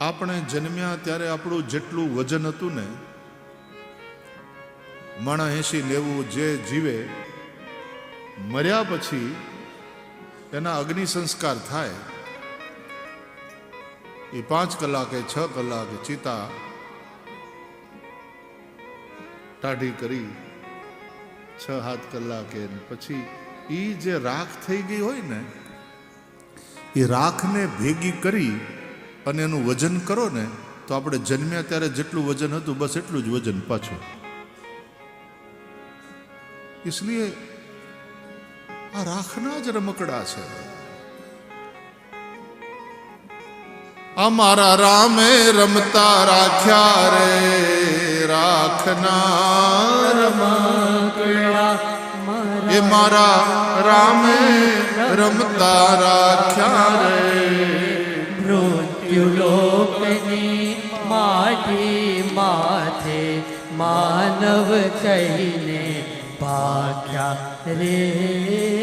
આપણે જન્મ્યા ત્યારે આપણું જેટલું વજન હતું ને, માણા એસી લેવું જે જીવે, મર્યા પછી એના અગ્નિ સંસ્કાર થાય. એ પાંચ કલાકે, છ કલાકે ચિતા ટાઢી કરી, છ સાત કલાકે પછી એ જે રાખ થઈ ગઈ હોય ને, એ રાખને ભેગી કરી અને એનું વજન કરો ને, તો આપણે જન્મ્યા ત્યારે જેટલું વજન હતું, બસ એટલું જ વજન પાછું. એટલે આ રાખના જ રમકડા છે. અમારા રામે રમતા રાખ્યા રે, રાખના રમકડા. એ મારા રામે રમતા રાખ્યા રે. મૃત્યુલોકની માટી માથે માનવ કહીને ભાગ્યા રે.